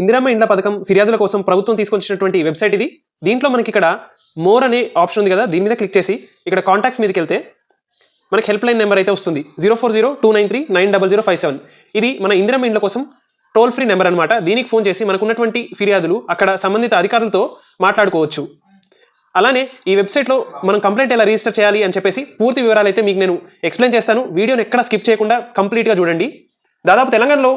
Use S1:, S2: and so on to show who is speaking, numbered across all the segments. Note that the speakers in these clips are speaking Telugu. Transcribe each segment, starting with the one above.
S1: ఇందిరమ్మ ఇండ్ల పథకం ఫిర్యాదుల కోసం ప్రభుత్వం తీసుకొచ్చినటువంటి వెబ్సైట్ ఇది. దీంట్లో మనకి ఇక్కడ మోర్ అనే ఆప్షన్ ఉంది కదా దీని మీద క్లిక్ చేసి ఇక్కడ కాంటాక్ట్స్ మీదకి వెళ్తే మనకి హెల్ప్ లైన్ నెంబర్ అయితే వస్తుంది. Zero four zero two nine three nine double zero five seven. ఇది మన ఇందిరమ్మ ఇండ్ల కోసం టోల్ ఫ్రీ నెంబర్ అనమాట దీనికి ఫోన్ చేసి మనకు ఉన్నటువంటి ఫిర్యాదులు అక్కడ సంబంధిత అధికారులతో మాట్లాడుకోవచ్చు. అలానే ఈ వెబ్సైట్లో మనం కంప్లైంట్ ఎలా రిజిస్టర్ చేయాలి అని చెప్పేసి పూర్తి వివరాలు అయితే మీకు నేను ఎక్స్ప్లెయిన్ చేస్తాను. వీడియోని ఎక్కడ స్కిప్ చేయకుండా కంప్లీట్గా చూడండి. దాదాపు తెలంగాణలో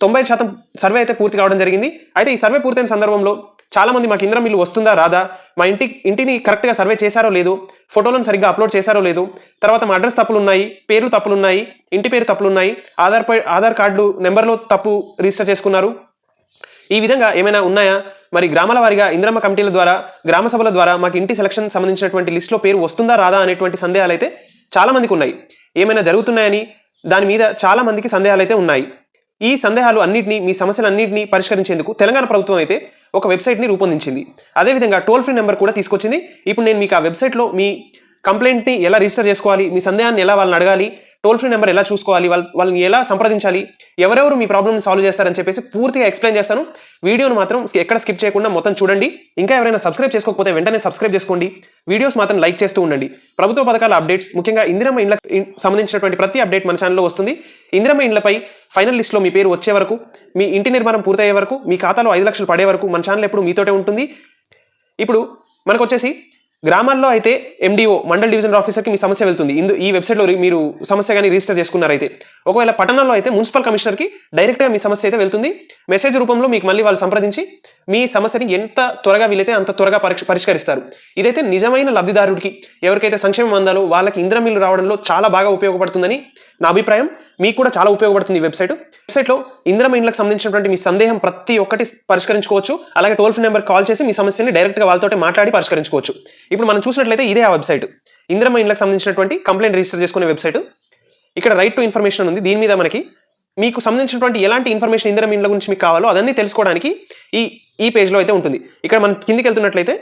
S1: తొంభై శాతం సర్వే అయితే పూర్తి కావడం జరిగింది. అయితే ఈ సర్వే పూర్తయిన సందర్భంలో చాలామంది మాకు ఇంద్రం ఇల్లు వస్తుందా రాదా? మా ఇంటి ఇంటిని కరెక్ట్గా సర్వే చేశారో లేదు ఫోటోలను సరిగ్గా అప్లోడ్ చేశారో లేదు తర్వాత మా అడ్రస్ తప్పులు ఉన్నాయి పేర్లు తప్పులు ఉన్నాయి ఇంటి పేరు తప్పులు ఉన్నాయి ఆధార్ ఆధార్ కార్డు నెంబర్లో తప్పు రిజిస్టర్ చేసుకున్నారు. ఈ విధంగా ఏమైనా ఉన్నాయా? మరి గ్రామాల వారిగా ఇంద్రమ్మ కమిటీల ద్వారా గ్రామ సభల ద్వారా మాకు ఇంటి సెలక్షన్ సంబంధించినటువంటి లిస్టులో పేరు వస్తుందా రాదా అనేటువంటి సందేహాలు అయితే చాలామందికి ఉన్నాయి. ఏమైనా జరుగుతున్నాయని దాని మీద చాలామందికి సందేహాలు అయితే ఉన్నాయి. ఈ సందేహాలు అన్నింటినీ మీ సమస్యలన్నింటినీ పరిష్కరించేందుకు తెలంగాణ ప్రభుత్వం అయితే ఒక వెబ్సైట్ని రూపొందించింది. అదేవిధంగా టోల్ ఫ్రీ నెంబర్ కూడా తీసుకొచ్చింది. ఇప్పుడు నేను మీకు ఆ వెబ్సైట్లో మీ కంప్లైంట్ని ఎలా రిజిస్టర్ చేసుకోవాలి మీ సందేహాన్ని ఎలా వాళ్ళని అడగాలి టోల్ ఫ్రీ నెంబర్ ఎలా చూసుకోవాలి? వాళ్ళ వాళ్ళని ఎలా సంప్రదించాలి? ఎవరెవరు మీ ప్రాబ్లమ్ని సాల్వ్ చేస్తారని చెప్పేసి పూర్తిగా ఎక్స్ప్లెయిన్ చేస్తాను. వీడియోను మాత్రం ఎక్కడ స్కిప్ చేయకుండా మొత్తం చూడండి. ఇంకా ఎవరైనా సబ్స్క్రైబ్ చేసుకోకపోతే వెంటనే సబ్స్క్రైబ్ చేసుకోండి. వీడియోస్ మాత్రం లైక్ చేస్తూ ఉండండి. ప్రభుత్వ పథకాల అప్డేట్స్ ముఖ్యంగా ఇందిరమ్మ ఇండ్ల సంబంధించినటువంటి ప్రతి అప్డేట్ మన ఛానల్లో వస్తుంది. ఇందిరమ్మ ఇండ్లపై ఫైనల్ లిస్ట్లో మీ పేరు వచ్చే వరకు మీ ఇంటి నిర్మాణం పూర్తయ్యే వరకు మీ ఖాతాలో ఐదు లక్షలు పడే వరకు మన ఛానల్ ఎప్పుడు మీతోటే ఉంటుంది. ఇప్పుడు మనకు వచ్చేసి గ్రామాల్లో అయితే ఎండిఓ మండల్ డివిజనల్ ఆఫీసర్కి మీ సమస్య వెళ్తుంది. ఇందు ఈ వెబ్సైట్లో మీరు సమస్య కానీ రిజిస్టర్ చేసుకున్నారైతే. ఒకవేళ పట్టణంలో అయితే మున్సిపల్ కమిషనర్కి డైరెక్ట్గా మీ సమస్య అయితే వెళ్తుంది. మెసేజ్ రూపంలో మీకు మళ్ళీ వాళ్ళు సంప్రదించి మీ సమస్యని ఎంత త్వరగా వీలైతే అంత త్వరగా పరిష్ పరిష్కరిస్తారు. ఇదైతే నిజమైన లబ్ధిదారుడికి ఎవరికైతే సంక్షేమం అందాలో వాళ్ళకి ఇంద్రమిల్లు రావడంలో చాలా బాగా ఉపయోగపడుతుందని నా అభిప్రాయం. మీకు కూడా చాలా ఉపయోగపడుతుంది ఈ వెబ్సైట్. వెబ్సైట్లో ఇంద్రమ ఇండ్లకు సంబంధించినటువంటి మీ సందేహం ప్రతి ఒక్కటి పరిష్కరించుకోవచ్చు. అలాగే టోల్ ఫ్రీ నెంబర్ కాల్ చేసి మీ సమస్యని డైరెక్ట్గా వాళ్ళతో మాట్లాడి పరిష్కరించుకోవచ్చు. ఇప్పుడు మనం చూసినట్లయితే ఇదే ఆ వెబ్సైట్. ఇంద్రమ ఇండ్లకు సంబంధించినటువంటి కంప్లైంట్ రిజిస్టర్ చేసుకునే వెబ్సైట్. ఇక్కడ రైట్ టు ఇన్ఫర్మేషన్ ఉంది. దీని మీద మనకి మీకు సంబంధించినటువంటి ఎలాంటి ఇన్ఫర్మేషన్ ఇందిరా మీన్ల గురించి మీకు కావాలో అదన్నీ తెలుసుకోవడానికి ఈ ఈ పేజ్లో అయితే ఉంటుంది. ఇక్కడ మనం కిందికి వెళ్తున్నట్లయితే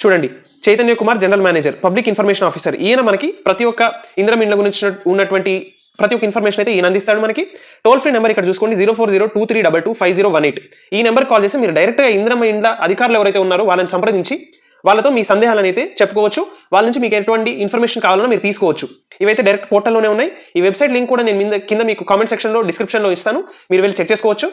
S1: చూడండి. Chaitanya Kumar general manager public information officer ఈయన మనకి ప్రతి ఒక్క ఇందిరా మీన్ల గురించి ఉన్నటువంటి ప్రతి ఒక్క ఇన్ఫర్మేషన్ అయితే ఈయన అందిస్తాడు మనకి. టోల్ ఫ్రీ నెంబర్ ఇక్కడ చూసుకోండి. Zero four zero two three double two five zero one eight ఈ నెంబర్ కాల్ చేసి మీరు డైరెక్ట్గా ఇంద్రమ ఇండ్ల అధికారులు ఎవరైతే ఉన్నారో వాళ్ళని సంప్రదించి వాళ్ళతో మీ సందేహాలనైతే అయితే చెప్పుకోవచ్చు. వాళ్ళ నుంచి మీకు ఎటువంటి ఇన్ఫర్మేషన్ కావాలన్నా మీరు తీసుకోవచ్చు. ఇవైతే డైరెక్ట్ పోర్టల్లోనే ఉన్నాయి. ఈ వెబ్సైట్ లింక్ కూడా నేను కింద మీకు కామెంట్ సెక్షన్లో డిస్క్రిప్షన్లో ఇస్తాను. మీరు వెళ్ళి చెక్ చేసుకోవచ్చు.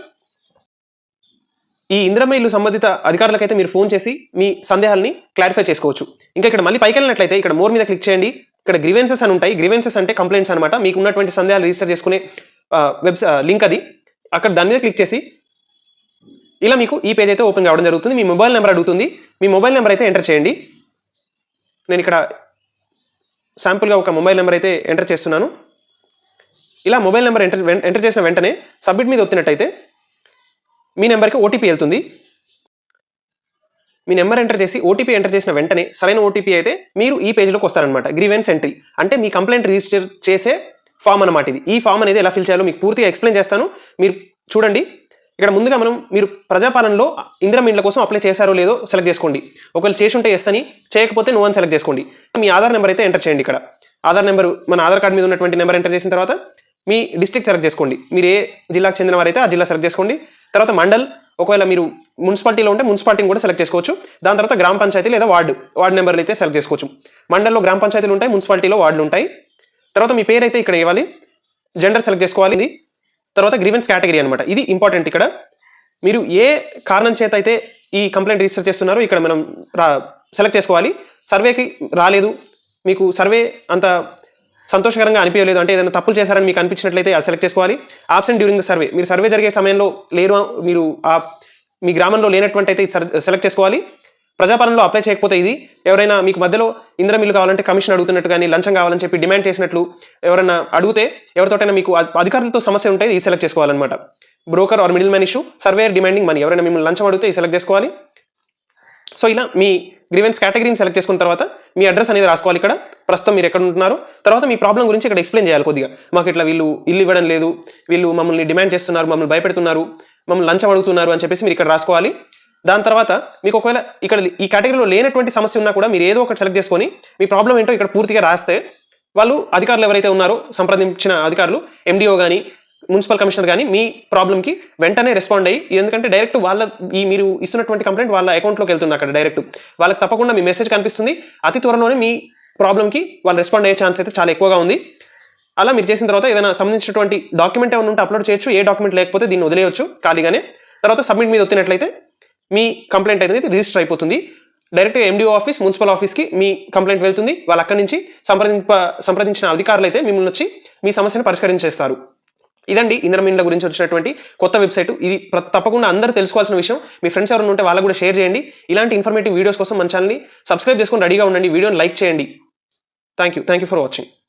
S1: ఈ ఇంద్రమ్మ ఇల్లు సంబంధిత అధికారులకైతే మీరు ఫోన్ చేసి మీ సందేహాలని క్లారిఫై చేసుకోవచ్చు. ఇంకా ఇక్కడ మళ్ళీ పైకి వెళ్ళినట్లయితే ఇక్కడ మోర్ మీద క్లిక్ చేయండి. ఇక్కడ గ్రీవెన్సెస్ అని ఉంటాయి. గ్రీవెన్సెస్ అంటే కంప్లైంట్స్ అనమాట మీకు ఉన్నటువంటి సందేహాలు రిజిస్టర్ చేసుకునే వెబ్ లింక్ అది. అక్కడ దాని మీద క్లిక్ చేసి ఇలా మీకు ఈ పేజ్ అయితే ఓపెన్ కావడం జరుగుతుంది. మీ మొబైల్ నెంబర్ అడుగుతుంది. మీ మొబైల్ నెంబర్ అయితే ఎంటర్ చేయండి. నేను ఇక్కడ శాంపుల్గా ఒక మొబైల్ నెంబర్ అయితే ఎంటర్ చేస్తున్నాను. ఇలా మొబైల్ నెంబర్ ఎంటర్ ఎంటర్ చేసిన వెంటనే సబ్మిట్ మీద ఒత్తినట్టయితే మీ నెంబర్కి ఓటీపీ వెళ్తుంది. మీ నెంబర్ ఎంటర్ చేసి ఓటీపీ ఎంటర్ చేసిన వెంటనే సరైన ఓటీపీ అయితే మీరు ఈ పేజ్లోకి వస్తారనమాట గ్రీవెన్స్ ఎంట్రీ అంటే మీ కంప్లైంట్ రిజిస్టర్ చేసే ఫామ్ అనమాట ఇది. ఈ ఫామ్ అనేది ఎలా ఫిల్ చేయాలో మీకు పూర్తిగా ఎక్స్ప్లెయిన్ చేస్తాను. మీరు చూడండి. ఇక్కడ ముందుగా మనం మీరు ప్రజాపాలనలో ఇందిరం ఇండ్ల కోసం అప్లై చేశారో లేదో సెలెక్ట్ చేసుకోండి. ఒకవేళ చేసి ఉంటే ఎస్ అని చేయకపోతే నో అని సెలెక్ట్ చేసుకోండి. మీ ఆధార్ నెంబర్ అయితే ఎంటర్ చేయండి ఇక్కడ. ఆధార్ నెంబర్ మన ఆధార్ కార్డు మీద ఉన్నటువంటి నెంబర్ ఎంటర్ చేసిన తర్వాత మీ డిస్ట్రిక్ట్ సెలెక్ట్ చేసుకోండి. మీరు ఏ జిల్లాకు చెందిన వారైతే ఆ జిల్లా సెలెక్ట్ చేసుకోండి. తర్వాత మండల్ ఒకవేళ మీరు మున్సిపాలిటీలో ఉంటే మున్సిపాలిటీని కూడా సెలెక్ట్ చేసుకోవచ్చు. దాని తర్వాత గ్రామ పంచాయతీ లేదా వార్డు వార్డు నెంబర్లు అయితే సెలెక్ట్ చేసుకోవచ్చు. మండల్లో గ్రామ పంచాయతీలు ఉంటాయి మున్సిపాలిటీలో వార్డులు ఉంటాయి. తర్వాత మీ పేరు అయితే ఇక్కడ ఇవ్వాలి. జెండర్ సెలెక్ట్ చేసుకోవాలి. ఇది తర్వాత గ్రీవెన్స్ కేటగిరీ అనమాట ఇది ఇంపార్టెంట్ ఇక్కడ. మీరు ఏ కారణం చేత అయితే ఈ కంప్లైంట్ రిజిస్టర్ చేస్తున్నారో ఇక్కడ మనం సెలెక్ట్ చేసుకోవాలి. సర్వేకి రాలేదు. మీకు సర్వే అంత సంతోషకరంగా అనిపించలేదు. అంటే ఏదైనా తప్పులు చేశారని మీకు అనిపించినట్లయితే అది సెలెక్ట్ చేసుకోవాలి. ఆప్షన్ డ్యూరింగ్ ద సర్వే మీరు సర్వే జరిగే సమయంలో లేరు మీరు ఆ మీ గ్రామంలో లేనటువంటి అయితే సెలెక్ట్ చేసుకోవాలి. ప్రజాపాలనలో అప్లై చేయకపోతే ఇది? ఎవరైనా మీకు మధ్యలో ఇంద్రం ఇల్లు కావాలంటే కమిషన్ అడుగుతున్నట్టు కానీ లంచం కావాలని చెప్పి డిమాండ్ చేసినట్లు ఎవరైనా అడిగితే ఎవరితోటైనా మీకు అధికారులతో సమస్య ఉంటే ఇది సెలెక్ట్ చేసుకోవాలన్నమాట. Broker or middleman issue surveyor demanding money ఎవరైనా మిమ్మల్ని లంచం అడిగితే ఇది సెలెక్ట్ చేసుకోవాలి. సో ఇలా మీ గ్రీవెన్స్ కేటగిరీని సెలెక్ట్ చేసుకున్న తర్వాత మీ అడ్రస్ అనేది రాసుకోవాలి ఇక్కడ. ప్రస్తుతం మీరు ఎక్కడ ఉంటున్నారు తర్వాత మీ ప్రాబ్లం గురించి ఇక్కడ ఎక్స్ప్లెయిన్ చేయాలి కొద్దిగా. మాకు ఇట్లా వీళ్ళు ఇల్లు ఇవ్వడం లేదు. వీళ్ళు మమ్మల్ని డిమాండ్ చేస్తున్నారు మమ్మల్ని భయపెడుతున్నారు మమ్మల్ని లంచం అడుగుతున్నారు అని చెప్పేసి మీరు ఇక్కడ రాసుకోవాలి. దాని తర్వాత మీకు ఒకవేళ ఇక్కడ ఈ కేటగిరీలో లేనటువంటి సమస్య ఉన్నా కూడా మీరు ఏదో ఒకటి సెలెక్ట్ చేసుకొని మీ ప్రాబ్లం ఏంటో ఇక్కడ పూర్తిగా రాస్తే వాళ్ళు అధికారులు ఎవరైతే ఉన్నారో సంప్రదించిన అధికారులు ఎండిఓ కానీ మున్సిపల్ కమిషనర్ కానీ మీ ప్రాబ్లమ్కి వెంటనే రెస్పాండ్ అయ్యి ఎందుకంటే డైరెక్ట్ వాళ్ళ ఈ మీరు ఇస్తున్నటువంటి కంప్లైంట్ వాళ్ళ అకౌంట్లోకి వెళ్తుంది అక్కడ డైరెక్ట్ వాళ్ళకి తప్పకుండా మీ మెసేజ్ కనిపిస్తుంది. అతి త్వరలోనే మీ ప్రాబ్లమ్కి వాళ్ళు రెస్పాండ్ అయ్యే ఛాన్స్ అయితే చాలా ఎక్కువగా ఉంది. అలా మీరు చేసిన తర్వాత ఏదైనా సంబంధించినటువంటి డాక్యుమెంట్ ఏమైనా ఉంటే అప్లోడ్ చేయొచ్చు. ఏ డాక్యుమెంట్ లేకపోతే దీన్ని వదిలేయచ్చు ఖాళీగానే. తర్వాత సబ్మిట్ మీద వచ్చినట్లయితే మీ కంప్లైంట్ అనేది రిజిస్టర్ అయిపోతుంది. డైరెక్ట్గా ఎండిఓ ఆఫీస్ మున్సిపల్ ఆఫీస్కి మీ కంప్లైంట్ వెళ్తుంది. వాళ్ళు అక్కడి నుంచి సంప్రదింప సంప్రదించిన అధికారులు అయితే మిమ్మల్ని వచ్చి మీ సమస్యను పరిష్కరించేస్తారు. ఇదండి ఇంద్రమిండ్ల గురించి వచ్చినటువంటి కొత్త వెబ్సైట్ ఇది ప్ర- తప్పకుండా అందరూ తెలుసుకోవాల్సిన విషయం. మీ ఫ్రెండ్స్ ఎవరైనా ఉంటే వాళ్ళకు కూడా షేర్ చేయండి. ఇలాంటి ఇన్ఫర్మేటివ్ వీడియోస్ కోసం మన ఛానల్ని సబ్స్క్రైబ్ చేసుకొని రెడీగా ఉండండి. వీడియోని లైక్ చేయండి. Thank you thank you for watching